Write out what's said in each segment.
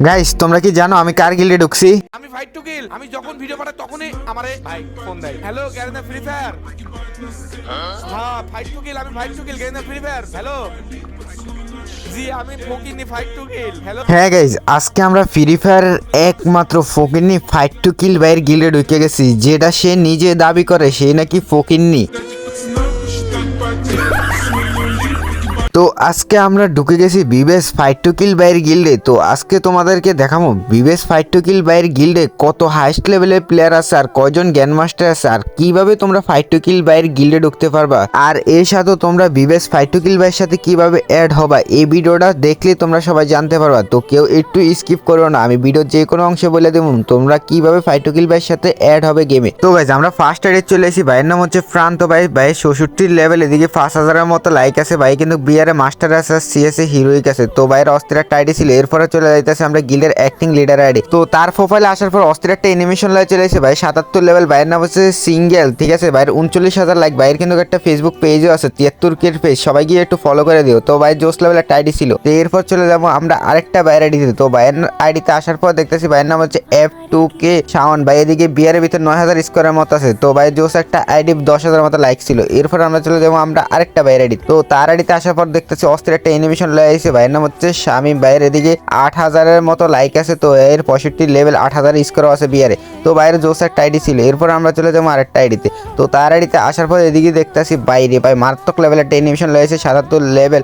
Guys তোমরা কি জানো আমি কার গিল্ডে ঢুকছি? আমি ফাইট টু কিল আমি যখন ভিডিও পাঠাই তখনই আমারে ভাই ফোন দেয়। হ্যালো গ্যারেনা ফ্রি ফায়ার হ্যাঁ ফাইট টু কিল আমি fight to kill Garena Free Fire hello জি আমি ফকিনি ফাইট টু কিল হ্যালো হ্যাঁ গাইজ আজকে আমরা ফ্রি ফায়ারের একমাত্র ফকিন্নি ফাইট টু কিল বাইয়ের গিল্ডে ঢুকে গেছি যেটা সে নিজে দাবি করে সে নাকি ফকিন্নি। তো আজকে আমরা ঢুকে গেছি বিবেস ফাইট টু কিল বাইয়ের গিল্ডে তো আজকে তোমাদেরকে দেখাবো বিবেস ফাইট টু কিল বাইয়ের গিল্ডে কত হাইস্ট লেভেলের প্লেয়ার আছে আর কয়জন জ্ঞান মাস্টার আছে আর কীভাবে তোমরা ফাইট টু কিল বাইয়ের গিল্ডে ঢুকতে পারবা। আর এর সাথেও তোমরা বিবেস ফাইট টু কিল বাইয়ের সাথে কীভাবে অ্যাড হবা, এই ভিডিওটা দেখলে তোমরা সবাই জানতে পারবা। তো কেউ একটু স্কিপ করো না, আমি ভিডিওর যে কোনো অংশে বলে দেবো, তোমরা কীভাবে ফাইট টু কিল বাইয়ের সাথে অ্যাড হবে গেমে তো গাইজ আমরা ফার্স্ট এডে চলে এসেছি, ভাইয়ের নাম হচ্ছে ফ্রান্ত ভাই। ভাই ষষট্টির লেভেল এদিকে পাঁচ হাজারের মতো লাইক আছে, ভাই, কিন্তু বিয়ারে মাস্টার আছে সিএসএ হিরোইক আছে। তো ভাইয়ের অস্ত্রের একটা আইডি ছিল, এরপরে চলে যাইতেছে আমরা গিল্ডের অ্যাক্টিং লিডার আইডি তো তার প্রোফাইলে আসার পর অস্ত্রের একটা অ্যানিমেশন লাগে চলে এসেছে ভাই, সাতাত্তর লেভেল ভাইয়ের নাম হচ্ছে সিঙ্গেল ঠিক আছে? ভাইয়ের উনচল্লিশ হাজার লাইক ভাইয়ের কিন্তু একটা ফেসবুক পেজও আছে, তিয়াত্তর কের পেজ সবাই গিয়ে একটু ফলো করে দিও। তো ভাই, জোস লেভেল একটা আইডি ছিল। তো এরপর চলে যাব আমরা আরেকটা ভাইয়ের আইডিতে তো। বাইরের আইডিতে আসার পর দেখতেছি ভাইয়ের নাম হচ্ছে এফ টু কে শাওন। ভাই, এদিকে বিয়ারের ভিতরে নয় হাজার স্কোয়ারের মতো আছে। তো ভাই, জোস একটা আইডি দশ হাজার মতো লাইক ছিল। এরপর আমরা চলে যাব আমরা আরেকটা ভাইয়ের আইডি তো। তার আইডিতে আসার পর দেখতেছি অস্ত্রের একটা অ্যানিমেশন আছে ভাইয়ের নাম হচ্ছে স্বামী ভাইয়ের এদিকে আট হাজারের মতো লাইক আছে, তো এর পঁয়ষট্টি লেভেল আট হাজার স্কোরও আছে বিয়ারে তো বাইরে জোস একটা আইডি ছিল। এরপর আমরা চলে যাব আরেকটা আইডিতে তো। তার আইডিতে আসার পর এদিকে দেখতেছি বাইরে ভাই, মারাত্মক লেভেল একটা অ্যানিমেশন লয়েছে সাতাত্তর লেভেল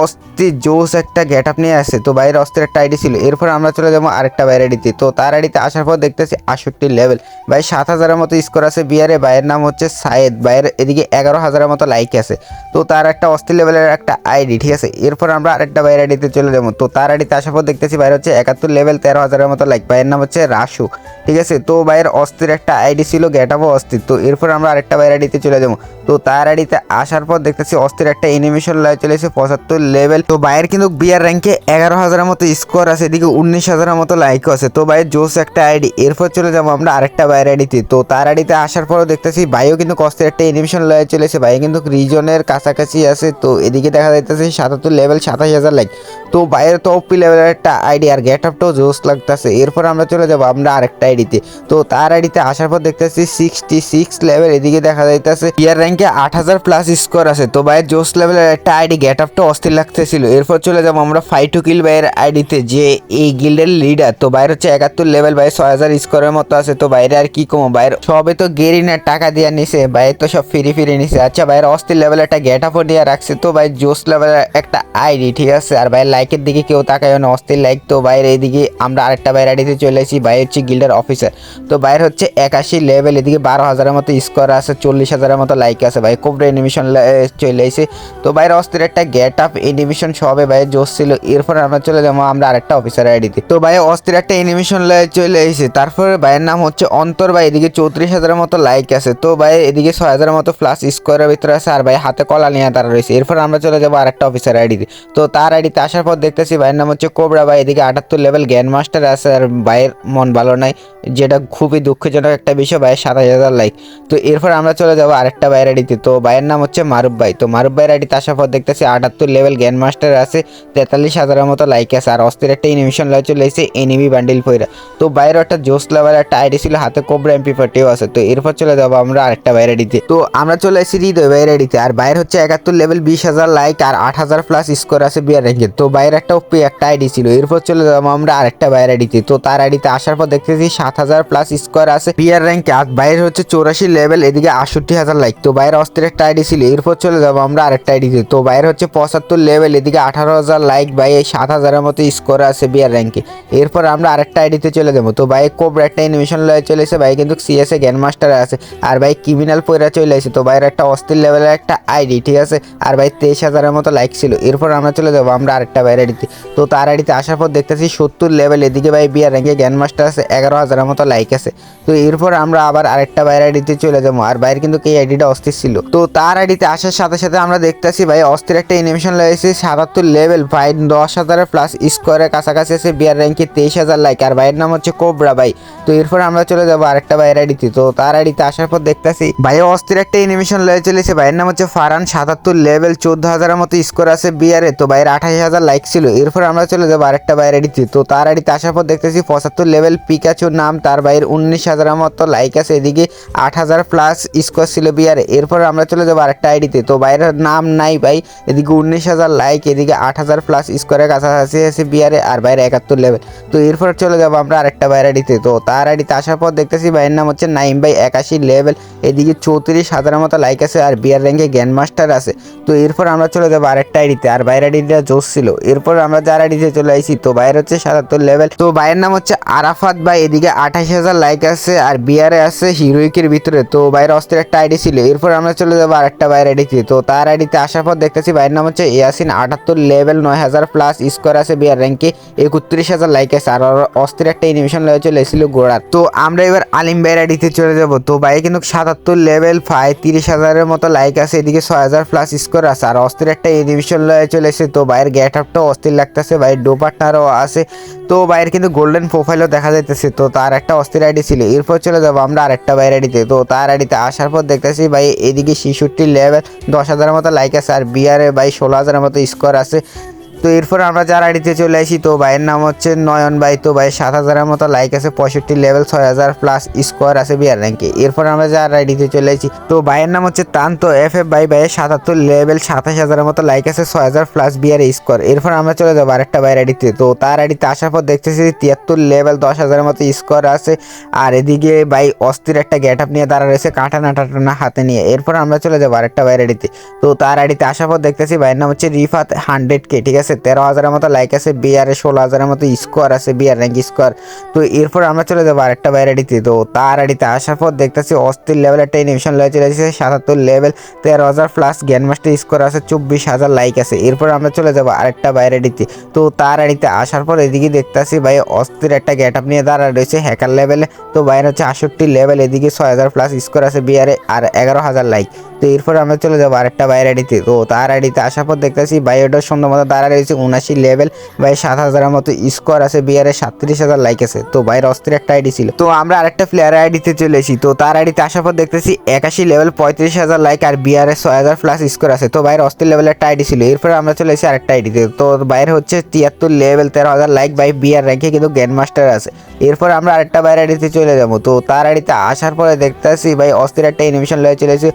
অস্থির জোস একটা গেট আপ নিয়ে আসে, তো বাইরে অস্থির একটা আইডি ছিল। এরপর আমরা চলে যাব আরেকটা বাইরের আইডিতে। তো তার আইডিতে আসার পর দেখতেছি আষট্টি লেভেল ভাই, সাত হাজারের মতো স্কোর আছে বিয়ারে বাইয়ের নাম হচ্ছে সায়েদ। বাইরের এদিকে এগারো হাজারের মতো লাইক আছে। তো তার একটা অস্থির লেভেলের একটা আইডি, ঠিক আছে? এরপর আমরা আরেকটা বাইরের আইডিতে চলে যাব। তো তার আইডিতে আসার পর দেখতেছি বাইরে হচ্ছে একাত্তর লেভেল তেরো হাজারের মতো লাইক ভাইয়ের নাম হচ্ছে রাসু, ঠিক আছে? তো ভাইয়ের অস্থির একটা আইডি ছিল গেট আপও অস্থির। তো এরপর আমরা আরেকটা বাইরের আইডিতে চলে যাব। তো তার আইডিতে আসার পর দেখতেছি অস্থির একটা অ্যানিমেশন লাগে চলে এসে পঁচাত্তর লেভেল তো বাইরের কিন্তু বিয়ার র্যাঙ্কে এগারো হাজারের মতো স্কোর আছে, এদিকে উনিশ হাজারের মতো লাইকও আছে। তো বাইরের জোস একটা আইডি এরপর চলে যাব আমরা আরেকটা বাইরের আইডিতে তো। তার আইডিতে আসার পরও দেখতেছি ভাইও কিন্তু কষ্টের একটা অ্যানিমেশন লাগে চলেছে। ভাই কিন্তু রিজনের কাছাকাছি আছে, তো এদিকে দেখা যাইতেছে সাতাত্তর লেভেল সাতাশ হাজার লাইক তো বাইরের তো ওপি লেভেলের একটা আইডি আর গেট আপটাও জোস লাগতেছে। এরপর আমরা চলে যাব আমরা আরেকটা আইডিতে তো। তার আইডিতে আসার পর দেখতেছি সিক্সটি সিক্স লেভেল এদিকে দেখা যাইতেছে ইয়ার র্যাঙ্কে আট হাজার প্লাস স্কোর আছে। তো ভাইয়ের জোস লেভেলের একটা আইডি গেট আপটা অস্থির লাগতেছিল। এরপর চলে যাব আমরা ফাইভ টু কিল ভাইয়ের আইডিতে যে এই গিল্ডের লিডার তো বাইরে হচ্ছে একাত্তর লেভেল ভাই ছয় হাজার স্কোরের মতো আছে, তো বাইরে আর কি কমো? বাইরে সবে তো গেরিনার টাকা দিয়ে নিছে বাইরে তো সব ফিরে ফিরে নিছে। আচ্ছা বাইরে অস্থির লেভেল একটা গেট আপও দিয়ে রাখছে, তো ভাই জোস লেভেলের একটা আইডি ঠিক আছে? আর ভাই লাইকের দিকে কেউ তাকায় না, অস্থির লাইক তো বাইরে এইদিকে আমরা আরেকটা বাইরে আইডিতে চলে এসেছি বাইরে হচ্ছে গিল্ডের অফিসার তো বাইরে হচ্ছে একাশি লেভেল এদিকে বারো হাজারের মতো স্কোয়ার আছে, চল্লিশ হাজারের মতো লাইক আছে, ভাই। কোবরা অ্যানিমেশন চলে এসে তো বাইরে অস্থির একটা গেট আপ অ্যানিমেশন সবে ভাই, জোশ ছিল। এরপর আমরা চলে যাব, আমরা আরেকটা অফিসার আইডিতে তো। ভাই, অস্থির একটা অ্যানিমেশন চলে এসেছে। তারপরে ভাইয়ের নাম হচ্ছে অন্তর ভাই, এদিকে চৌত্রিশ হাজারের মতো লাইক আছে। তো ভাই, এদিকে ছয় হাজারের মতো প্লাস স্কোয়ারের ভিতরে আছে, আর ভাই, হাতে কলা নিয়ে তারা রয়েছে। এরপর আমরা চলে যাব আরেকটা অফিসার আইডিতে তো। তার আইডিতে আসার পর দেখতেছি ভাইয়ের নাম হচ্ছে কোবরা ভাই, এদিকে আটাত্তর লেভেল জ্ঞান মাস্টার আছে, আর ভাইয়ের মন ভালো নাই, যেটা খুবই দুঃখজনক একটা বিষয় ভাইয়ের সাতাশ হাজার লাইক তো এরপর আমরা চলে যাব আরেকটা ভাইয়ের আইডিতে তো। ভাইয়ের নাম হচ্ছে মারুফ ভাই। তো মারুফ ভাইয়ের আইডিতে আসার পর দেখতেছি আটাত্তর লেভেল জ্ঞান মাস্টার আছে, তেতাল্লিশ হাজারের মতো লাইক আছে। আর অস্থির একটা অ্যানিমেশন লাগে চলে এসেছে এনিমি বান্ডিল ফইরা তো বাইরে একটা জোস লেভেল একটা আইডি ছিল, হাতে কোবরা এমপি ফাটিও আছে। তো এরপর চলে যাব আমরা আরেকটা বাইরে আইডিতে তো। আমরা চলে এসেছি হৃদয় বাইরে আইডিতে আর বাইরে হচ্ছে একাত্তর লেভেল বিশ হাজার লাইক আর আট হাজার প্লাস স্কোর আছে বিয়ার র্যাঙ্কে তো বাইরে একটা ওপি একটা আইডি ছিল। এরপর চলে যাব আমরা আরেকটা বাইরে আইডিতে তো। তার আইডিতে আসার পর দেখতেছি সাত হাজার প্লাস স্কোর আছে বিয়ার র্যাঙ্কে আর বাইরে হচ্ছে চৌরাশি লেভেল এদিকে আটষট্টি হাজার লাইক তো বাইরে অস্থির একটা আইডি ছিল। এরপর চলে যাব আমরা আরেকটা আইডিতে তো। বাইরে হচ্ছে পঁচাত্তর লেভেল এদিকে আঠারো হাজার লাইক ভাই সাত হাজারের মতো স্কোর আছে বিয়ার র্যাঙ্কে এরপর আমরা আরেকটা আইডিতে চলে যাব। তো ভাই কোবরা একটা অ্যানিমেশন লয়ে চলে এসে ভাই কিন্তু সিএসএ গ্যান মাস্টার আছে। আর ভাই ক্রিমিনাল পয়রা চলে এসে তো ভাইয়ের একটা অস্থির লেভেলের একটা আইডি ঠিক আছে? আর ভাই, তেইশ হাজারের মতো লাইক ছিল। এরপর আমরা চলে যাব আমরা আরেকটা বাইরের আইডিতে তো। তার আইডিতে আসার পর দেখতেছি সত্তর লেভেল এদিকে ভাই বিয়ার র্যাঙ্কে গ্যান মাস্টার আছে, এগারো হাজারের মতো লাইক আছে। তো এরপর আমরা আবার আরেকটা বাইরের আইডিতে চলে যাব। আর বাইরে কিন্তু এই আইডিটা অস্থির ছিল। তো তার আইডিতে আসার সাথে সাথে আমরা দেখতেছি ভাই, অস্থির একটা অ্যানিমেশন লেগেছে সাতাত্তর লেভেল ভাই দশ হাজারের প্লাস স্কোয়ারের কাছাকাছি আছে, বিয়ার র্যাঙ্কে তেইশ হাজার লাইক আর ভাইয়ের নাম হচ্ছে কোবরা ভাই। তো এরপর আমরা চলে যাব আরেকটা ভাইয়ের আইডিতে তো তার আইডিতে আসার পর দেখতেছি ভাই অস্থির একটা এনিমেশন লয়ে চলেছে। ভাইয়ের নাম হচ্ছে ফারান সাতাত্তর লেভেল চোদ্দ হাজারের মতো স্কোর আছে বিয়ারে। তো ভাইয়ের আঠাশ হাজার লাইক ছিল। এরপর আমরা চলে যাব আরেকটা ভাইয়ের আইডিতে তো তার আইডিতে আসার পর দেখতেছি পঁচাত্তর লেভেল পিকাচুর নাম, তার ভাইয়ের উনিশ হাজারের মতো লাইক আছে। এদিকে আট হাজার প্লাস স্কোর ছিল বিয়ারে। এরপর আমরা চলে যাব আরেকটা আইডিতে তো বাইরের নাম নাই ভাই, এদিকে উনিশ হাজার লাইক এদিকে আট হাজার প্লাস স্কোরের কাছাকাছি আছে বিয়ারে আর বাইরে একাত্তর লেভেল তো এরপর চলে যাব আমরা আরেকটা বাইরে আইডিতে তো তার আইডিতে আসার পর দেখতেছি ভাইয়ের নাম হচ্ছে নাইম বাই একাশি লেভেল এদিকে চৌত্রিশ হাজারের মতো লাইক আছে আর বিয়ার র্যাঙ্কে গ্যান্ড মাস্টার আছে। তো এরপর আমরা চলে যাব আরেকটা আইডিতে আর বাইরের আইডিটা জোস ছিল। এরপর আমরা যার আইডিতে চলে আসি তো বাইরে হচ্ছে সাতাত্তর লেভেল তো বাইরের নাম হচ্ছে আরাফাত ভাই, এদিকে আঠাশ হাজার লাইক আছে আর বিয়ারে আছে হিরোইকের ভিতরে। তো বাইরে অস্থির একটা আইডি ছিল। এরপর আমরা চলে যাব আরেকটা বাইরের আইডিতে তো তার আইডিতে আসার পর দেখতেছি বাইরের নাম হচ্ছে ইয়াসিন আটাত্তর লেভেল নয় হাজার প্লাস স্কোর আছে বিয়ার র্যাঙ্কে একত্রিশ হাজার লাইক আছে। আর অস্থির একটা এনিমেশন লয়ে চলে এসেছিল গোড়ার। তো আমরা এবার আলিম ভাইয়ের আইডিতে চলে যাব। তো ভাই, কিন্তু সাতাত্তর লেভেল ফাইভ তিরিশ হাজারের মতো লাইক আছে। এদিকে ছয় হাজার প্লাস স্কোর আছে। আর অস্থির একটা এনিমেশন লয়ে চলে এসেছে। তো ভাইয়ের গেট আপটাও অস্থির লাগতেছে। ভাইয়ের ডো পার্টনারও আছে। তো ভাইয়ের কিন্তু গোল্ডেন প্রোফাইলও দেখা যাইতেছে। তো তার একটা অস্থির আইডি ছিল। এরপর চলে যাব আমরা আরেকটা ভাইয়ের আইডিতে। তো তার আইডিতে আসার পর দেখতেছি ভাই, এদিকে শিশুটির লেভেল দশ হাজারের মতো লাইক আছে। আর বিয়ারে ভাই ষোলো হাজারের মতো স্কোর আছে। তো এরপর আমরা যার আইডিতে চলে আসি, তো ভাইয়ের নাম হচ্ছে নয়ন ভাই। তো ভাই, সাত হাজারের মতো লাইক আছে, পঁয়ষট্টি লেভেল ছয় হাজার প্লাস স্কোয়ার আছে বিয়ার র্যাঙ্কে এরপর আমরা যার আইডিতে চলে আসি, তো ভাইয়ের নাম হচ্ছে তান। তো এফ এফ ভাই, ভাইয়ের সাতাত্তর লেভেল সাতাশ হাজারের মতো লাইক আছে, ছয় হাজার প্লাস বিয়ার স্কোয়ার এরপর আমরা চলে যাব আরেকটা ভাইয়ের আইডিতে তো। তার আইডিতে আসার পর দেখতেছি তিয়াত্তর লেভেল দশ হাজারের মতো স্কোয়ার আছে। আর এদিকে ভাই অস্থির একটা গেট আপ নিয়ে দাঁড়া রয়েছে কাঁটা নাটা টানা হাতে নিয়ে। এরপর আমরা চলে যাব আরেকটা ভাইয়ের আইডিতে তো। তার আইডিতে আসার পর দেখতেছি ভাইয়ের নাম হচ্ছে রিফাত হান্ড্রেড কে, ঠিক আছে? তেরো হাজারের মতো লাইক আছে বিয়ারে ষোলো হাজারের মতো স্কোয়ার আছে বিয়ার র্যাঙ্ক স্কোয়ার তো এরপর আমরা চলে যাব আরেকটা বাইরে আইডিতে। তো তার আইডিতে আসার পর দেখতেছি অস্থির লেভেল একটা এনিমেশন লয়ে চলে এসেছে, সাতাত্তর লেভেল তেরো হাজার প্লাস গ্যান মাস্টার স্কোর আছে, চব্বিশ হাজার লাইক আছে। এরপর আমরা চলে যাব আরেকটা বাইরে আইডিতে। তো তার আইডিতে আসার পর এদিকে দেখতেছি ভাই অস্থির একটা গেট আপ নিয়ে দাঁড়া রয়েছে হ্যাকার লেভেলে তো বাইরে হচ্ছে আষট্টি লেভেল এদিকে ছয় হাজার প্লাস স্কোর আছে বিয়ারে আর এগারো হাজার লাইক তো এরপর আমরা চলে যাব আরেকটা বাইরে আইডিতে তো তার আইডিতে আসার পর দেখতেছি ওটা সুন্দর মতো দাঁড়া রয়েছে উনাশি লেভেল ভাই সাত হাজারের মতো স্কোর আছে বিয়ারে সাতত্রিশ হাজার লাইক আছে। তো ভাইয়ের অস্থির একটা আইডি ছিল। তো আমরা আরেকটা প্লেয়ার আইডিতে চলে এসি তো তার আইডিতে আসার পর দেখতেছি একাশি লেভেল পঁয়ত্রিশ হাজার লাইক আর বিয়ারে ছয় হাজার প্লাস স্কোর আছে। তো ভাইয়ের অস্থির লেভেলের একটা আইডি ছিল। এরপর আমরা চলে এসেছি আরেকটা আইডিতে তো বাইরে হচ্ছে তিয়াত্তর লেভেল তেরো হাজার লাইক বাই বিয়ার র্যাঙ্কে কিন্তু গ্যান্ড মাস্টার আছে। এরপর আমরা আরেকটা বাইরে আইডিতে চলে যাব। তো তার আইডিতে আসার পরে দেখতেছি ভাই অস্থির একটা এনিমেশন লয়ে চলেছে এসেছে।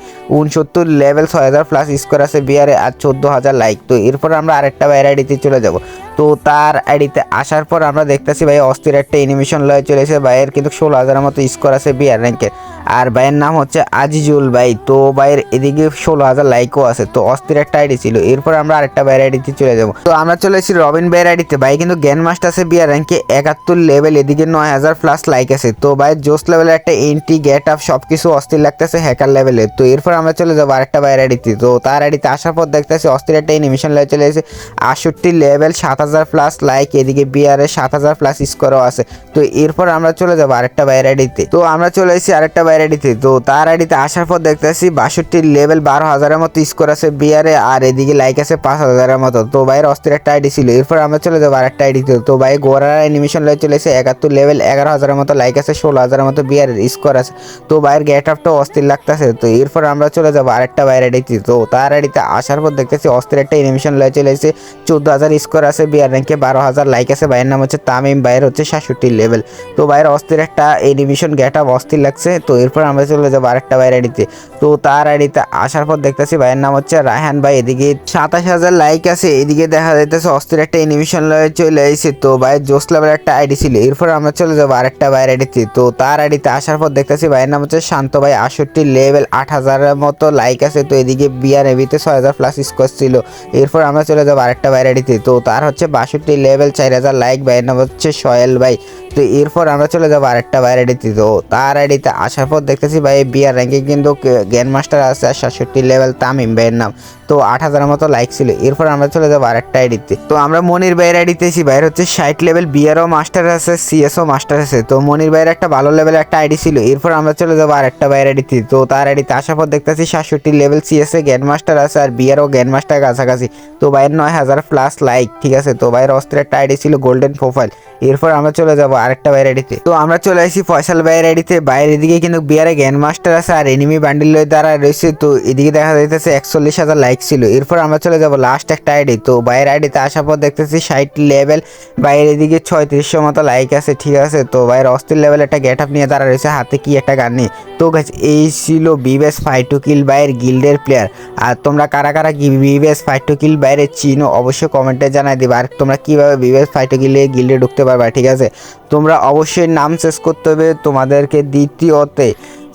উনসত্তর লেভেল ছয় হাজার প্লাস স্কোর আছে বিয়ারে আর চোদ্দ হাজার লাইক তো এরপর আমরা আরেকটা বাইরে আইডিতে চলে যাব। তো তার আইডিতে আসার পর আমরা দেখতেছি ভাই, অস্থির একটা এনিমেশন লয়ে চলেছে। ভাইয়ের কিন্তু ষোলো হাজারের মতো স্কোর আছে বিয়ার র্যাঙ্কের আর ভাইয়ের নাম হচ্ছে আজিজুল ভাই। তো ভাইয়ের এদিকে ষোলো হাজার লাইকও আছে। তো অস্থির একটা আইডি ছিল। এরপর আমরা আরেকটা ভাইয়ের আইডিতে চলে যাব। তো আমরা চলে এসেছি রবিন ভাইয়ের আইডিতে ভাই কিন্তু জ্ঞান মাস্টার আছে বিয়ার র্যাঙ্কে একাত্তর লেভেল এদিকে নয় হাজার প্লাস লাইক আছে। তো ভাইয়ের জোস লেভেলের একটা এন্ট্রি গেট আপ সব কিছু অস্থির লাগতেছে হ্যাকার লেভেলে তো এরপর আমরা চলে যাব আরেকটা ভাইয়ের আইডিতে তো। তার আইডিতে আসার পর দেখতেছি অস্থির একটা এনিমেশন লেভেল চলে এসেছে। আটষট্টি লেভেল সাত হাজার প্লাস লাইক এদিকে বিয়ারে সাত হাজার প্লাস স্কোরও আছে। তো এরপর আমরা চলে যাব আরেকটা বাইরের আইডিতে তো। আমরা চলে এসেছি আরেকটা বাইরের আইডিতে তো। তার আইডিতে আসার পর দেখতেছি বাষট্টি লেভেল বারো হাজারের মতো স্কোর আছে বিয়ারে আর এদিকে লাইক আছে পাঁচ হাজারের মতো। তো বাইরের অস্থির একটা আইডি ছিল। এরপর আমরা চলে যাব আর একটা আইডিতে তো ভাই গোড়ার অ্যানিমেশন লয়ে চলে এসে একাত্তর লেভেল এগারো হাজারের মতো লাইক আছে, ষোলো হাজারের মতো বিয়ারের স্কোর আছে। তো বাইরের গেট আপটাও অস্থির লাগতেছে। তো এরপর আমরা চলে যাব আরেকটা বাইরের আইডিতে তো। তার আইডিতে আসার পর দেখতেছি অস্থির একটা অ্যানিমেশন লয়ে চলে এসে চোদ্দ হাজার স্কোর আছে বিয়ার র্যাঙ্কে বারো হাজার লাইক আছে। ভাইয়ের নাম হচ্ছে তামিম, ভাইয়ের হচ্ছে সাতষট্টি লেভেল তো ভাইয়ের অস্থির একটা এনিমেশন গেট আপ অস্থির লাগছে। তো এরপর আমরা চলে যাব আরেকটা ভাইয়ের আইডিতে। তো তার আইডিতে আসার পর দেখতেছি ভাইয়ের নাম হচ্ছে রায়হান ভাই, এদিকে সাতাশ হাজার লাইক আছে, এদিকে দেখা যাইতেছে অস্থির একটা এনিমেশন লয়ে চলে এসেছে তো ভাইয়ের জোস লেভেল একটা আইডি ছিল, এরপর আমরা চলে যাব আরেকটা ভাইয়ের আইডিতে। তো তার আইডিতে আসার পর দেখতেছি ভাইয়ের নাম হচ্ছে শান্ত ভাই আষট্টি লেভেল আট হাজারের মতো লাইক আছে। তো এদিকে বিয়ার এবিতে ছয় হাজার প্লাস স্কোর ছিল। এরপর আমরা চলে যাব আরেকটা ভাইয়ের আইডিতে। তো তার হচ্ছে বাষট্টি লেভেল চার হাজার লাইক ভাইয়ের নাম হচ্ছে সয়েল ভাই। তো এরপর আমরা চলে যাব আরেকটা বাইরে আইডিতে। তো তার আইডিতে আসার পর দেখতেছি ভাই বিয়ার র্যাঙ্কে কিন্তু গ্যান মাস্টার আছে আর সাতষট্টি লেভেল তামিম ভাইয়ের নাম। তো আট হাজারের মতো লাইক ছিল। এরপর আমরা চলে যাব আরেকটা আইডিতে। তো আমরা মনির ভাইয়ের আইডিতে বাইরে হচ্ছে ষাট লেভেল বিয়ারও মাস্টার আছে সিএসও মাস্টার আছে। তো মনির ভাইয়ের একটা ভালো লেভেলের একটা আইডি ছিল। এরপর আমরা চলে যাব আরেকটা ভাইয়ের আইডিতে। তো তার আইডিতে আসার পর দেখতেছি সাতষট্টি লেভেল সিএসএ গ্যান মাস্টার আছে আর বিয়ারও গ্যান মাস্টার কাছাকাছি। তো ভাইয়ের নয় হাজার প্লাস লাইক ঠিক আছে? তো ভাইয়ের অস্ত্রের একটা আইডি ছিল গোল্ডেন প্রোফাইল এরপর আমরা চলে যাব আরেকটা বাইরে আইডিতে তো। আমরা চলে আসি ফয়সাল বাইরে আইডিতে বাইরের এদিকে কিন্তু বিয়ারে গ্যান মাস্টার আছে আর এনিমি বান্ডিল দ্বারা রয়েছে। তো এদিকে দেখা যাইতেছে একচল্লিশ হাজার লাইক ছিল। এরপর আমরা চলে যাব লাস্ট একটা আইডি তো বাইরের আইডিতে আসার পর দেখতেছি ষাট লেভেল বাইরের দিকে ছয়ত্রিশশো মতো লাইক আছে, ঠিক আছে? তো বাইরে অস্থির লেভেল একটা গেট আপ নিয়ে দাঁড়া রয়েছে। হাতে কি একটা গান নিয়ে তো গাছ এই ছিল বিবেস ফাইট টু কিল বাইয়ের গিল্ডের প্লেয়ার আর তোমরা কারা কারা কি বিবেস ফাইট টু কিল বাইরে চিনো, অবশ্যই কমেন্টে জানাই দেবে। আর তোমরা কীভাবে বিবেস ফাইট টু কিলে গিল্ডে ঢুকতে পারবা, ঠিক আছে? তোমরা অবশ্যই নাম শেষ করতে হবে তোমাদেরকে দ্বিতীয়তে।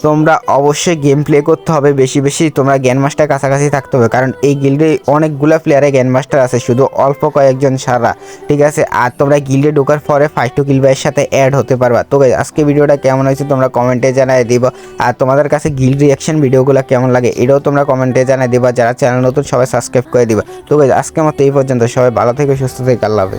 তোমরা অবশ্যই গেম প্লে করতে হবে, বেশি বেশি তোমরা জ্ঞান মাস্টার কাছাকাছি থাকতে হবে, কারণ এই গিল্ডে অনেকগুলো প্লেয়ারে জ্ঞান মাস্টার আছে, শুধু অল্প কয়েকজন সারা, ঠিক আছে? আর তোমরা গিল্ডে ঢোকার পরে ফাইট টু কিল ভাইয়ের সাথে অ্যাড হতে পারবা। তো আজকে ভিডিওটা কেমন হয়েছে তোমরা কমেন্টে জানাই দিব, আর তোমাদের কাছে গিল্ড রিয়াকশন ভিডিওগুলো কেমন লাগে এটাও তোমরা কমেন্টে জানাই দিবা, যারা চ্যানেল নতুন সবাই সাবস্ক্রাইব করে দিবা। তো আজকে মতো এই পর্যন্ত, সবাই ভালো থেকে, সুস্থ থেকে, আল্লাহ হাফেজ।